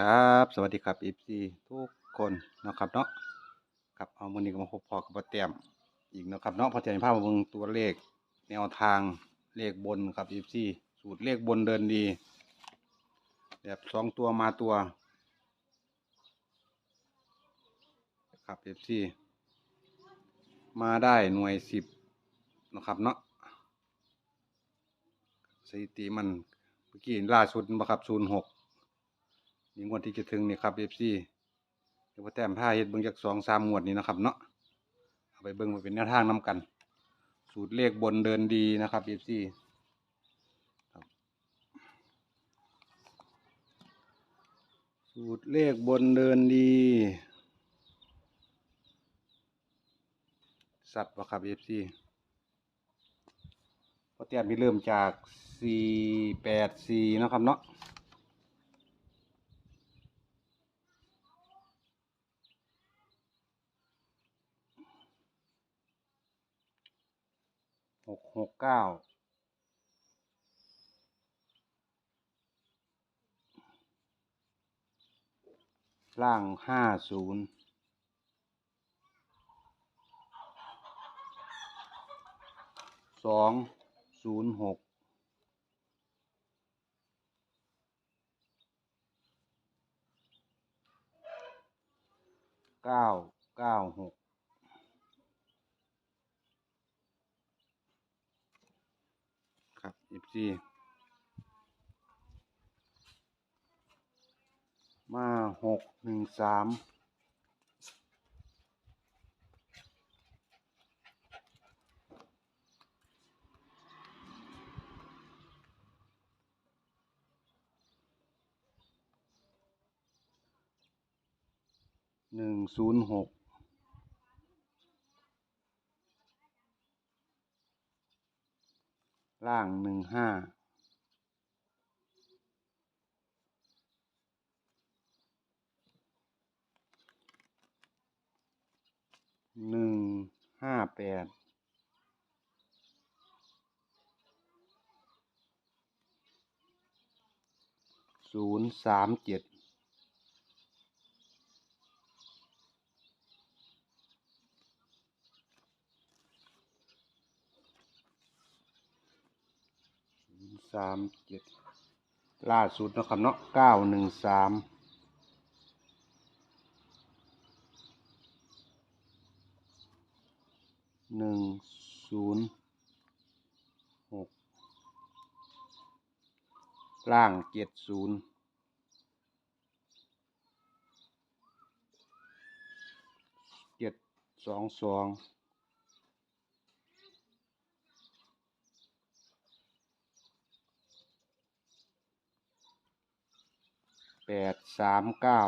ครับ สวัสดีครับ FC ทุกคนเนะครับเนาะครับเอามือนี้ก็มาพบพอกับพ่อแต้มอีกเนาะครับเนาะพ่อแต้มพามาเบิ่งตัวเลขแนวทางเลขบนครับ FC สูตรเลขบนเดินดี แบบสองตัวมาตัว ครับ FC มาได้หน่วยสิบนะครับเนาะสถิติมันเมื่อกี้ล่าสุดบ่ครับศูนย์หก มีงวดที่จะถึงนี่ครับ FC เดี๋ยวพ่อแต้มผ้าเฮ็ดเบิ่งจากสองสามงวดนี้นะครับเนาะเอาไปเบิ่งไว้เป็นแนวทางนํกัน สูตรเลขบนเดินดีนะครับ FC ครับสูตรเลขบนเดินดี สัตว์บ่ครับ FC พ่อแต้มมีเริ่มจาก484เนะครับเนาะ หกเก้าล่างห้าศูนย์สองศูนย์หกเก้าเก้าหก ครับอีซีมาหกหนึ่งสามหนึ่งศูนย์หก ล่างหนึ่งห้าหนึ่งห้าแปดศูนย์สามเจ็ด สามเจ็ดล่าสุดนะครับเนาะเก้าหนึ่งสามหนึ่งศูนย์หกล่างเจ็ดศูนย์เจ็ดสองสอง แปดสามเก้า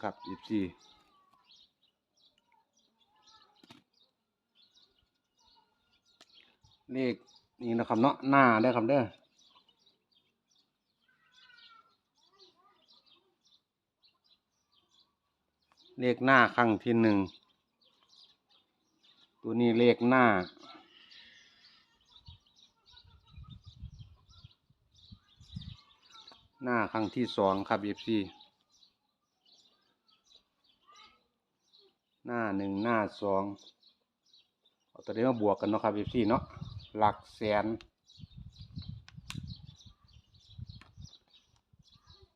ครับยี่สี่เลขนี่นะครับเนาะหน้าได้ครับเด้อเลขหน้าครั้งที่หนึ่ง ตัวนี้เลขหน้า หน้าครั้งที่สองครับยี่สี่หน้าหนึ่งหน้าสองเอาตัวนี้มาบวกกันเนาะครับพี่ซี่เนาะหลักแสน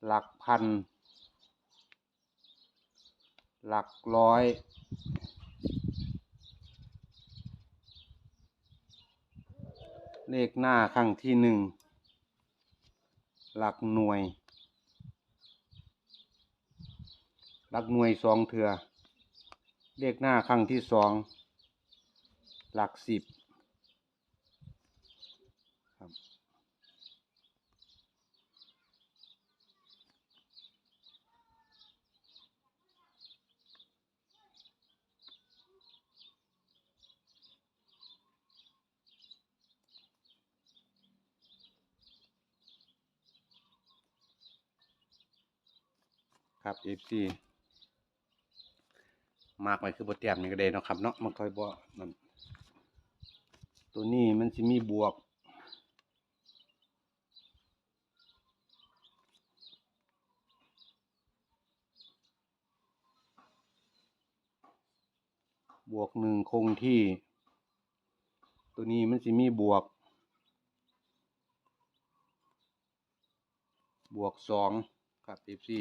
หลักพัน หลักร้อยเลขหน้าครั้งที่หนึ่ง หลักหน่วย หลักหน่วยสองเถื่อเลขหน้าครั้งที่สอง หลักสิบครับ ครับเอฟซีมากไปคือบทแต้มนี่ก็ได้นะครับเนาะมันค่อยบ่นั่นตัวนี้มันจะมีบวก บวกหนึ่งคงที่ ตัวนี้มันจะมีบวก บวกสองครับเอฟซี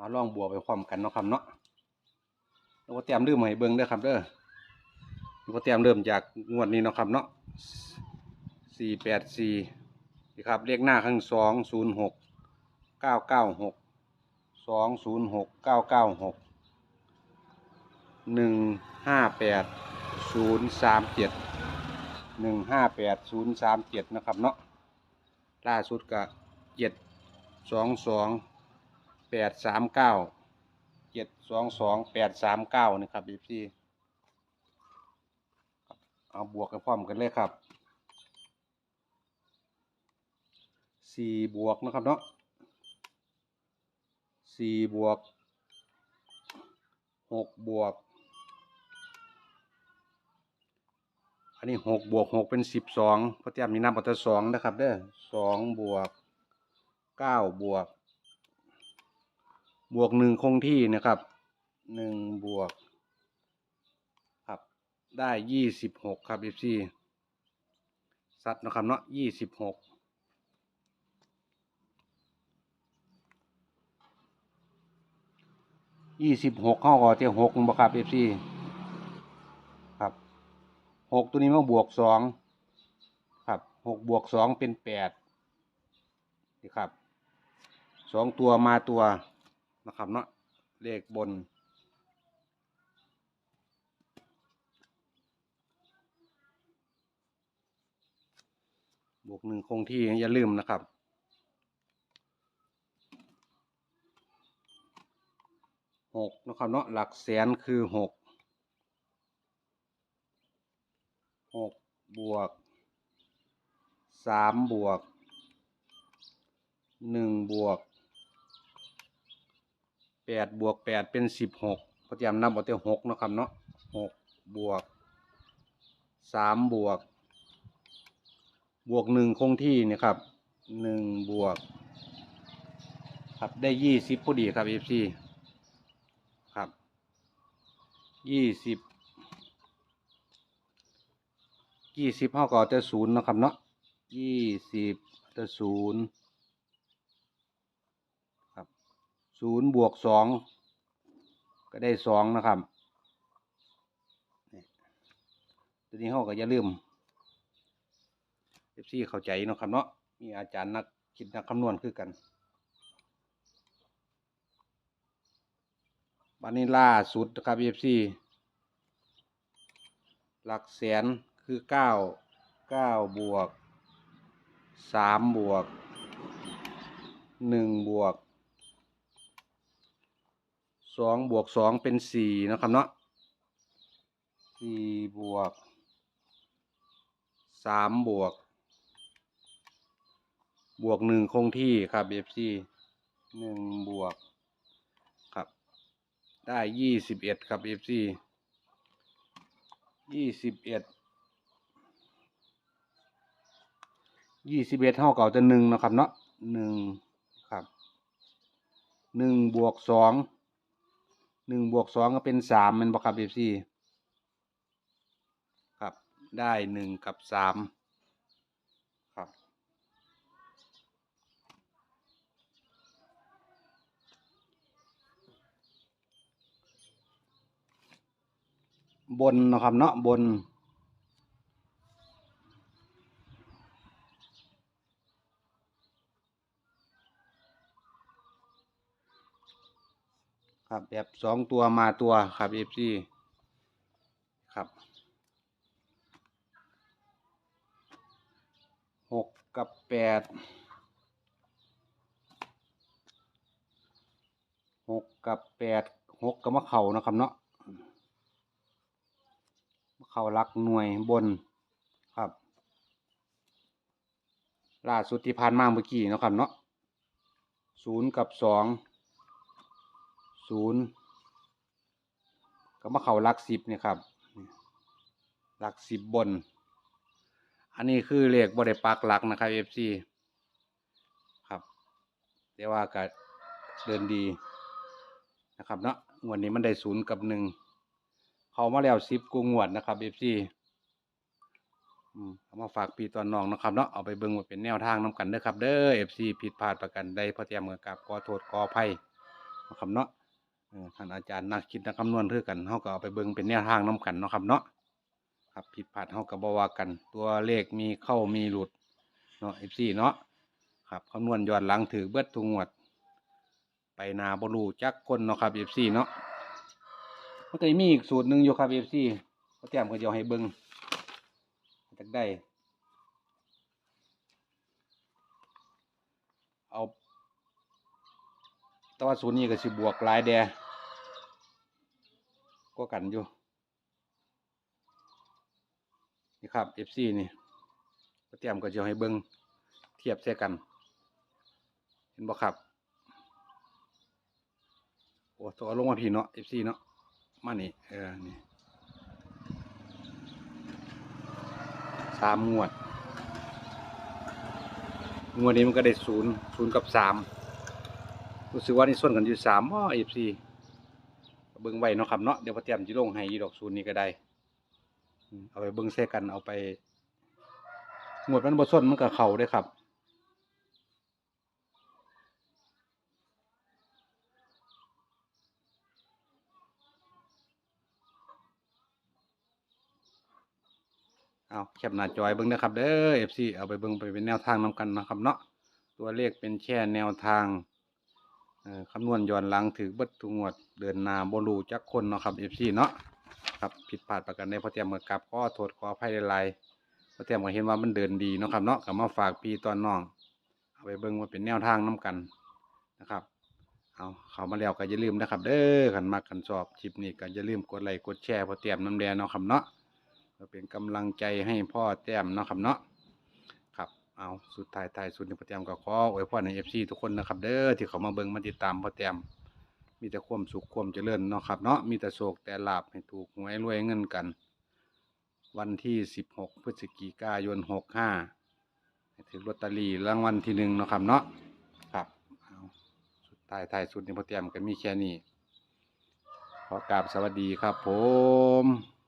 เอาลองบวกไปพร้อมกันเนาะครับเนาะแล้วก็เตรียมเริ่มให้เบิ่งเด้อครับเด้อแล้วก็เตรียมเริ่มจากงวดนี้เนาะครับเนาะสี่แปดสี่นี่ครับเลขหน้าข้างสองศูนย์หกเก้าเก้าหกสองศูนย์หกเก้าเก้าหกหนึ่งห้าแปดศูนย์สามเจ็ดหนึ่งห้าแปดศูนย์สามเจ็ดนะครับเนาะล่าสุดก็เจ็ดสองสอง แปดสามเก้าเจ็ดสองสองแปดสามเก้านะครับพี่พี่เอาบวกกันพร้อมกันเลยครับสี่บวกนะครับเนาะสี่บวกหกบวก อันนี้หกบวกหกเป็นสิบสองเพราะเตรียมมีนับอัตราสองนะครับเด้อสองบวกเก้าบวก บวกหนึ่งคงที่นะครับหนึ่งบวกครับได้ยี่สิบหกครับเอฟซีสัตว์นะครับเนาะยี่สิบหกยี่สิบหกเข้าก่อเตียหกบ่ครับเอฟซีครับหกตัวนี้มาบวกสองครับหกบวกสองเป็นแปดนี่ครับสองตัวมาตัว นะครับเนาะเลขบน บวกหนึ่งคงที่อย่าลืมนะครับหกนะครับเนาะหลักแสนคือหกหกบวกสามบวกหนึ่งบวก แปดบวกแปดเป็นสิบหกพอเตรียมนับเอาแต่หกนะครับเนาะหกบวกสามบวก บวกหนึ่งคงที่เนี่ยครับหนึ่งบวก ครับได้ยี่สิบพอดีครับเอฟซีครับยี่สิบยี่สิบเท่ากับจะศูนย์นะครับเนาะยี่สิบจะศูนย์ครับ ศูนย์บวกสองก็ได้สองนะครับตัวนี้เขาก็อย่าลืมเอฟซีเข้าใจเนาะครับเนาะมีอาจารย์นักคิดนักคำนวณคือกันบันนี้ล่าสุดนะครับเอฟซีหลักแสนคือเก้าเก้าบวกสามบวกหนึ่งบวก สองบวกสองเป็นสี่นะครับเนาะสี่บวกสามบวก บวกหนึ่งคงที่ครับ FC หนึ่งบวกครับ ได้ยี่สิบเอ็ดครับ FC ยี่สิบเอ็ดยี่สิบเอ็ดเท่าเก่าจะหนึ่งนะครับเนาะหนึ่งครับหนึ่งบวกสอง หนึ่งบวกสองก็เป็นสามมันบอกครับ FC ครับได้หนึ่งกับสามครับ บนนะครับเนาะบน แบบสองตัวมาตัวครับเอฟซีครับหกกับแปดหกกับแปดหกกับมะเข่านะครับเนาะมะเข่ารักหน่วยบนครับล่าสุดที่ผ่านมาเมื่อกี้นะครับเนาะศูนย์กับสอง ศูนย์ก็มาเข้าลักสิบเนี่ยครับลักสิบบน อันนี้คือเลขบริปักหลักนะครับ FC ครับแต่ว่าก็เดินดีนะครับเนาะงวดนี้มันได้ศูนย์กับหนึ่งเขามาแล้วสิบกูงวดนะครับเอฟซีมเอามาฝากพี่ตอนน้องนะครับเนาะเอาไปเบิ่งว่าเป็นแนวทางน้กันเด้อครับ เด้อเอฟซีผิดพลาดประกันใดพอเตรียมกับขอโทษขอภัยนะครับเนาะ ท่านอาจารย์นักคิดนักคำนวณคือกันเฮาก็เอาไปเบิ่งเป็นแนวทางน้กันเนาะครับเนาะครับผิดพลาดเฮาก็บ่ว่ากัน ตัวเลขมีเข้ามีหลุดเนาะเอฟซีเนาะครับคำนวณย้อนหลังถือเบิดทุงวด ไปนาบรูจักคนเนาะครับเอฟซีเนาะมันก็มีอีกสูตรหนึ่งอยู่ครับเอฟซีเขาเตรียมเขาจะให้เบิ้งจากได้ เอาแต่ว่าสูตรนี้ก็สิบวกหลายแด ก็กันอยู่ นี่ครับเอฟซีนี่เขาเตรียมก็จะให้เบิ้งเทียบเสียกัน เห็นบ่ครับ โอ้ตัวลงมาพี่เนาะ FC เนาะ มานี่ เออ นี่สามงวด งวดนี้มันก็ได้ศูนย์ศูนย์กับสามรู้สึกว่านี่ส่วนกันอยู่สามอ๋อ FC เบิ่งไว้เนาะครับเนาะเดี๋ยวพอเตรียมจิลงให้ยีดอกศูนย์นี้ก็ได้อืมเอาไปเบิ่งแซ่กันเอาไปงวดมันบ่ส้นมันก็เข้าได้อครับ เอาแคปหน้าจอยเบิ่งนะครับเด้อ FC เอาไปเบิ่งไปเป็นแนวทางนํกันนะครับเนาะตัวเลขเป็นแค่แนวทาง คำนวณย้อนหลังถือเบิดทุงวดเดินนาบ่รู้จักคนเนาะครับ FC เนาะครับผิดพลาดประกันใดพอเตรียมมือกลับขอโทษขออภัยหลายๆพอเตรียมก็เห็นว่ามันเดินดีเนาะครับเนาะก็มาฝากพีตอนน้องเอาไปเบิ่งว่าเป็นแนวทางนํกันนะครับเอาเขามาแล้วก็อย่าลืมนะครับ เด้อคันมักคันชอบคลิปนี้ก็อย่าลืมกดไลค์กดแชร์พอเตรียมน้ำแดงเนาะครับเนาะเพื่อเป็นกำลังใจให้พ่อแต้มเนาะครับเนาะ เอาสุดท้ายท้ายสุดในพ่อแต้มก็ขออวยพรในเอฟซีทุกคนนะครับ เด้อที่เขามาเบิ่งมาติดตามพ่อแต้มมีแต่ความสุขความเจริญเนาะครับเนาะมีแต่โศกแต่ลาบให้ถูกหวยรวยเงินกัน วันที่สิบหกพฤศจิกายนหกห้าให้ถือลอตเตอรี่รางวัลที่หนึ่งเนาะครับเนาะครับเอาสุดท้ายท้ายสุดในพ่อแต้มก็มีแค่นี้ขอกราบสวัสดีครับผม